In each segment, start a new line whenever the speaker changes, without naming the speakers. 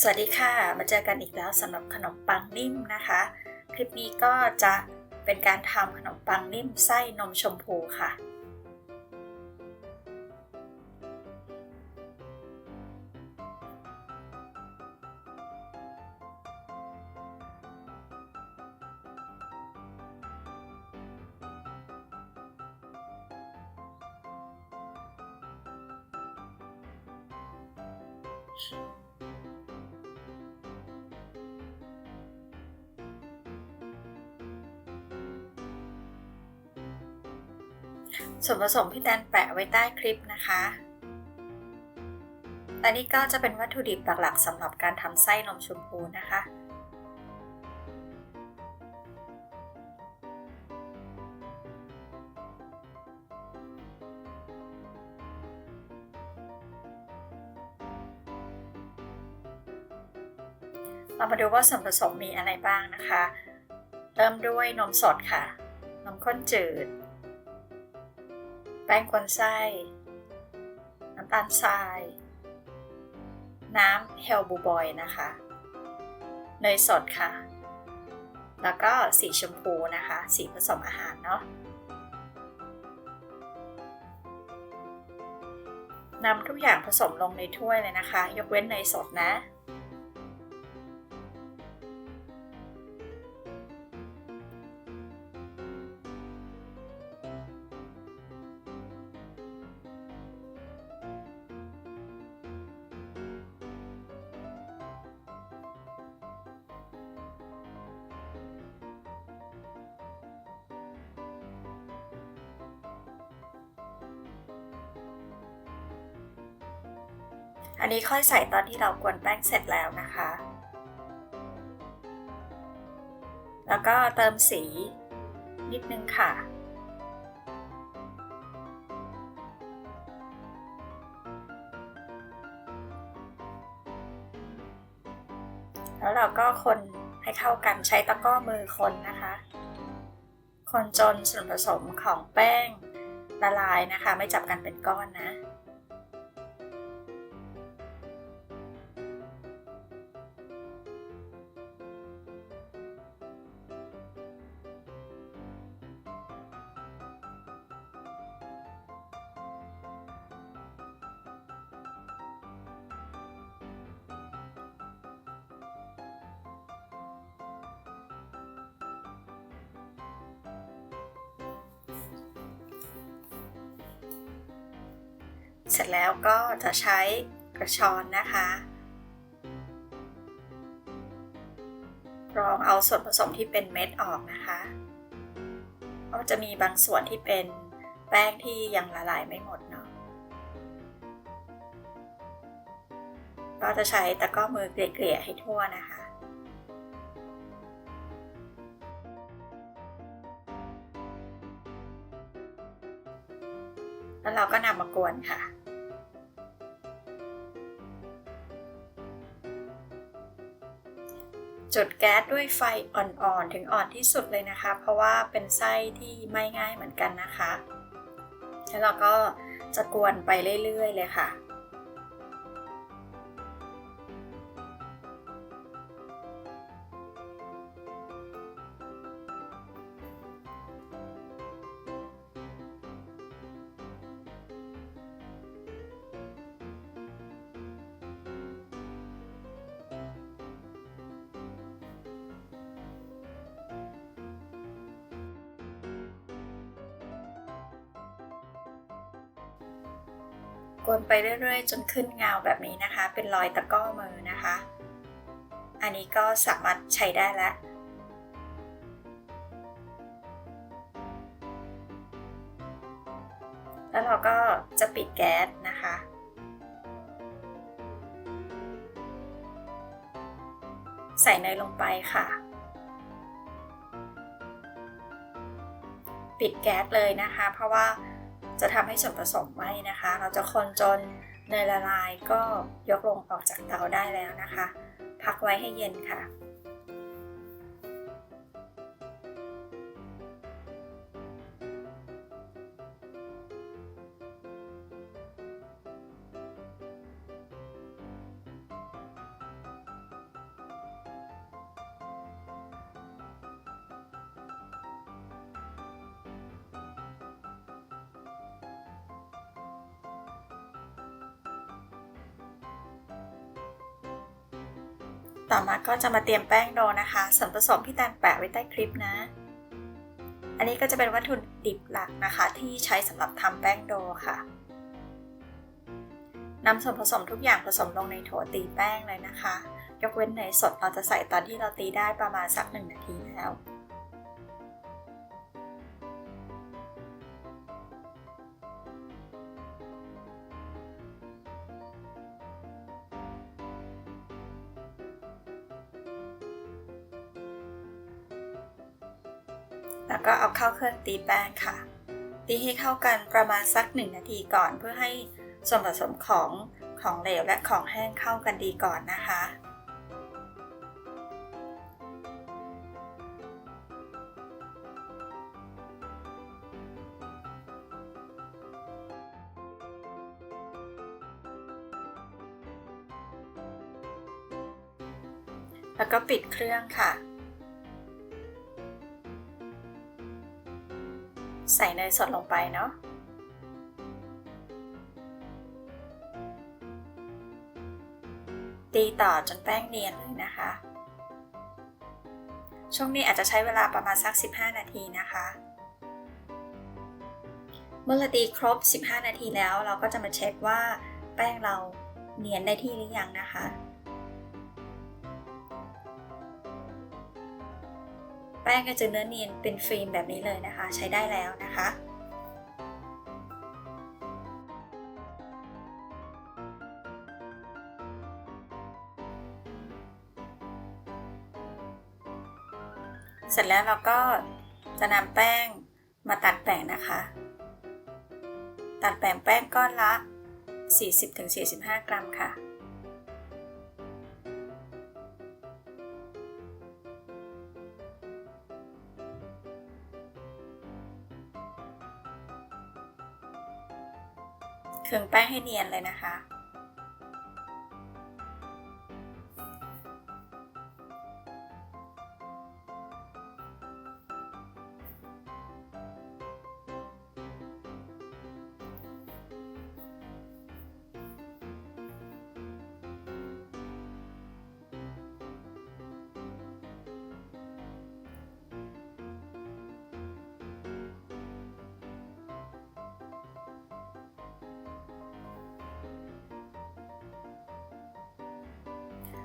สวัสดีค่ะ มาเจอกันอีกแล้วสำหรับขนมปังนิ่มนะคะ คลิปนี้ก็จะเป็นการทำขนมปังนิ่มไส้นมชมพูค่ะ ส่วนผสมพี่แตนแปะไว้ใต้คลิปนะคะและนี่ก็จะเป็นวัตถุดิบหลักๆสำหรับการทำไส้นมชมพูนะคะ เรามาดูว่าส่วนผสมมีอะไรบ้างนะคะ เริ่มด้วยนมสดค่ะ นมข้นจืด แป้งกวนไส้ น้ำตาลทราย น้ำเฮลบูบอยนะคะ เนยสดค่ะ แล้วก็สีชมพูนะคะ สีผสมอาหารเนาะนำทุกอย่างผสมลงในถ้วยเลยนะคะ ยกเว้นเนยสดนะ อันนี้ค่อยใส่ตอนที่เรากวนแป้งเสร็จแล้วนะคะ แล้วก็เติมสีนิดนึงค่ะ แล้วเราก็คนให้เข้ากันใช้ตะกร้อมือคนนะคะ คนจนส่วนผสมของแป้งละลายนะคะ ไม่จับกันเป็นก้อนนะ เสร็จแล้วก็จะใช้กระชอนนะคะรองเอาส่วนผสมที่เป็นเม็ดออกนะคะเพราะจะมีบางส่วนที่เป็นแป้งที่ยังละลายไม่หมดเนาะ ก็จะใช้ตะก้อมือเกลี่ยๆให้ทั่วนะคะ แล้วเราก็นำมากวนค่ะ จุดแก๊สด้วยไฟอ่อนๆ ถึงอ่อนที่สุดเลยนะคะ เพราะว่าเป็นไส้ที่ไม่ง่ายเหมือนกันนะคะ แล้วเราก็จะกวนไปเรื่อยๆเลยค่ะ กวนไปเรื่อยๆ จนขึ้นเงาแบบนี้นะคะ เป็นรอยตะก้อมือนะคะ อันนี้ก็สามารถใช้ได้แล้ว แล้วเราก็จะปิดแก๊สนะคะใส่เนยลงไปค่ะ ปิดแก๊สเลยนะคะ เพราะว่า จะทำให้ส่วนผสมไหมนะคะ เราจะคนจนเนยละลายก็ยกลงออกจากเตาได้แล้วนะคะ พักไว้ให้เย็นค่ะ ต่อมาก็จะมาเตรียมแป้งโดนะคะ ส่วนผสมพี่แตนแปะไว้ใต้คลิปนะ อันนี้ก็จะเป็นวัตถุดิบหลักนะคะ ที่ใช้สำหรับทำแป้งโดค่ะนำส่วนผสมทุกอย่างผสมลงในโถตีแป้งเลยนะคะ ยกเว้นเนยสดเราจะใส่ตอนที่เราตีได้ประมาณสักหนึ่งนาทีแล้ว ก็เอาเข้าเครื่องตีแป้งค่ะ ตีให้เข้ากันประมาณสักหนึ่งนาทีก่อนเพื่อให้ส่วนผสมของของเหลวและของแห้งเข้ากันดีก่อนนะคะ แล้วก็ปิดเครื่องค่ะ ใส่เนยสดลงไปเนาะตีต่อจนแป้งเนียนเลยนะคะ ช่วงนี้อาจจะใช้เวลาประมาณสัก 15 นาทีนะคะ เมื่อเราตีครบ 15 นาทีแล้วเราก็จะมาเช็คว่าแป้งเราเนียนได้ที่หรือยังนะคะ แป้งก็จะเนื้อเนียนเป็นฟิล์มแบบนี้เลยนะคะ ใช้ได้แล้วนะคะเสร็จแล้วเราก็จะนำแป้งมาตัดแบ่งนะคะ ตัดแบ่งแป้งก้อนละ 40-45 กรัมค่ะ งแป้งให้เนียนเลยนะคะ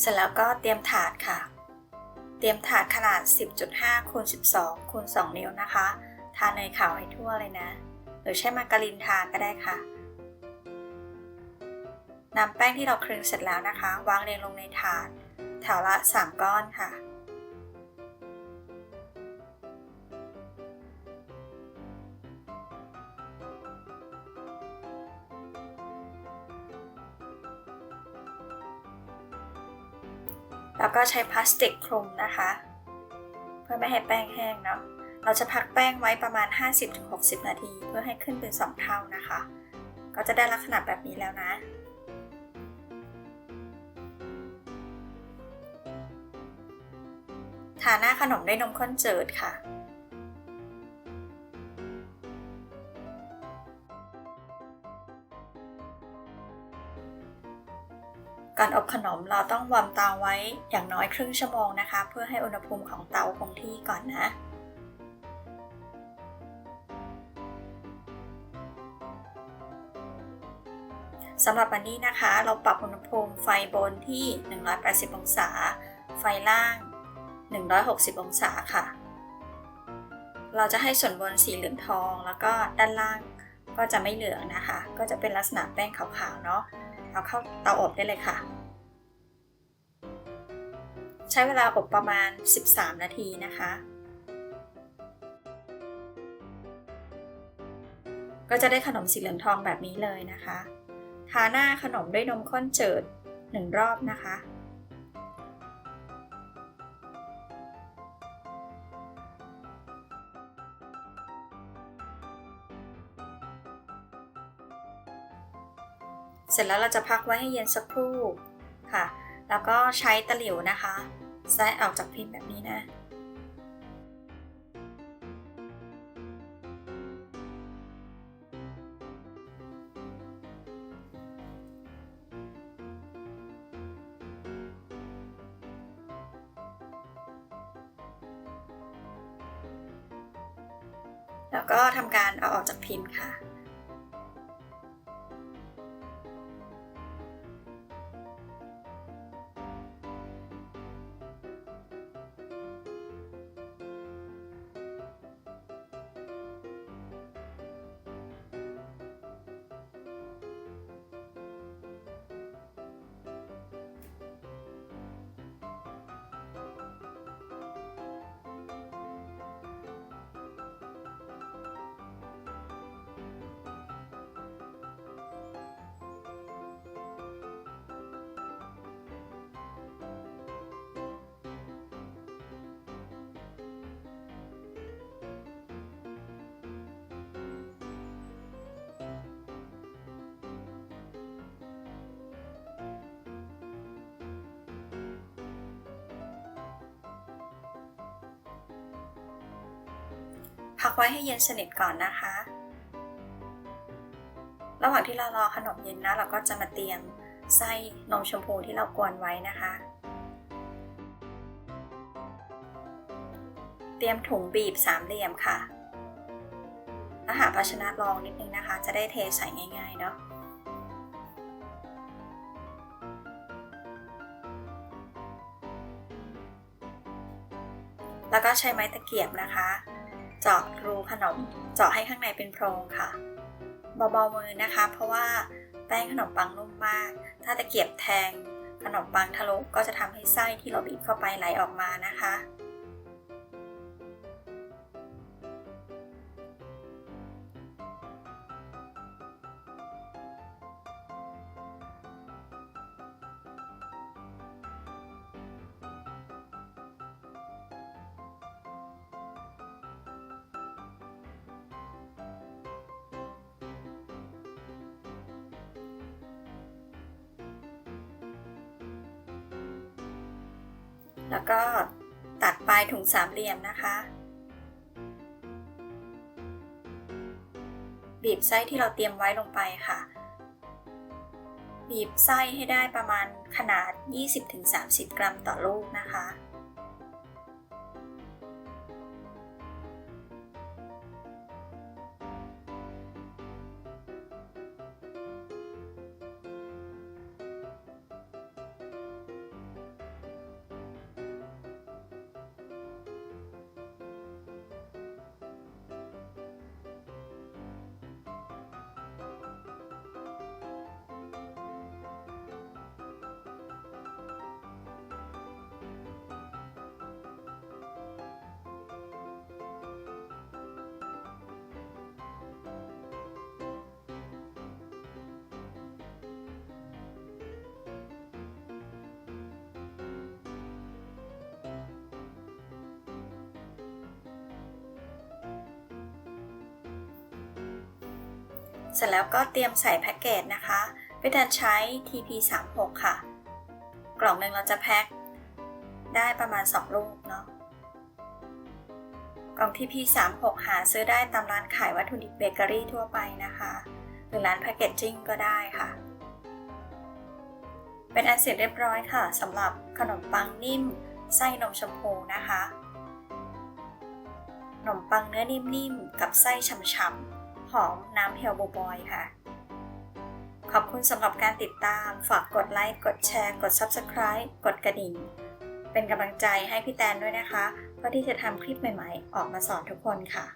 เสร็จแล้วก็เตรียมถาดค่ะ เตรียมถาดขนาด 10.5คูณ12คูณ2 นิ้วนะคะ ทาเนยขาวให้ทั่วเลยนะ หรือใช้มาการินทาก็ได้ค่ะนำแป้งที่เราคลึงเสร็จแล้วนะคะ วางเรียงลงในถาดแถวละ 3 ก้อนค่ะ แล้วก็ใช้พลาสติกคลุมนะคะ เพื่อไม่ให้แป้งแห้งเนาะ เราจะพักแป้งไว้ประมาณ 50-60 นาที เพื่อให้ขึ้นเป็น 2 เท่านะคะ ก็จะได้ลักษณะแบบนี้แล้วนะทาหน้าขนมด้วยนมข้นจืดค่ะ ก่อนอบขนมเราต้องวอร์มเตาไว้อย่างน้อยครึ่งชั่วโมงนะคะ เพื่อให้อุณหภูมิของเตาคงที่ก่อนนะสำหรับวันนี้นะคะ เราปรับอุณหภูมิไฟบนที่ 180 องศา ไฟล่าง 160 องศาค่ะ เราจะให้ส่วนบนสีเหลืองทอง แล้วก็ด้านล่างก็จะไม่เหลืองนะคะ ก็จะเป็นลักษณะแป้งขาวๆเนาะ เอาเข้าเตาอบได้เลยค่ะ ใช้เวลาอบประมาณ 13 นาทีนะคะ ก็จะได้ขนมสีเหลืองทองแบบนี้เลยนะคะ ทาหน้าขนมด้วยนมข้นจืด1รอบนะคะ เสร็จแล้วเราจะพักไว้ให้เย็นสักครู่ค่ะ แล้วก็ใช้ตะหลิวนะคะแซะออกจากพิมพ์แบบนี้นะ แล้วก็ทำการเอาออกจากพิมพ์ค่ะ พักไว้ให้เย็นสนิทก่อนนะคะ ระหว่างที่เรารอขนมเย็นนะ เราก็จะมาเตรียมไส้นมชมพูที่เรากวนไว้นะคะ เตรียมถุงบีบสามเหลี่ยมค่ะแล้วหาภาชนะรองนิดนึงนะคะ จะได้เทใส่ง่ายๆเนาะแล้วก็ใช้ไม้ตะเกียบนะคะ เจาะรูขนม เจาะให้ข้างในเป็นโพรงค่ะ เบาๆมือนะคะ เพราะว่าแป้งขนมปังนุ่มมาก ถ้าตะเกียบแทงขนมปังทะลุก็จะทำให้ไส้ที่เราบีบเข้าไปไหลออกมานะคะ แล้วก็ตัดปลายถุงสามเหลี่ยมนะคะ บีบไส้ที่เราเตรียมไว้ลงไปค่ะ บีบไส้ให้ได้ประมาณขนาด 20-30 กรัมต่อลูกนะคะ เสร็จแล้วก็เตรียมใส่แพ็กเกจนะคะเป็นใช้ TP36 ค่ะ กล่องหนึ่งเราจะแพ็คได้ประมาณ 2 ลูกเนาะกล่อง TP36 หาซื้อได้ตามร้านขายวัตถุดิบเบเกอรี่ทั่วไปนะคะ หรือร้านแพคเกจจิ้งก็ได้ค่ะ เป็นอันเสร็จเรียบร้อยค่ะสำหรับขนมปังนิ่มไส้นมชมพูนะคะขนมปังเนื้อนิ่มๆ กับไส้ฉ่ำๆ หอมน้ำเฮลโบบอยค่ะ ขอบคุณสำหรับการติดตาม ฝากกดไลค์ กดแชร์ กด Subscribe กดกระดิ่ง เป็นกำลังใจให้พี่แตนด้วยนะคะ เพื่อที่จะทำคลิปใหม่ๆ ออกมาสอนทุกคนค่ะ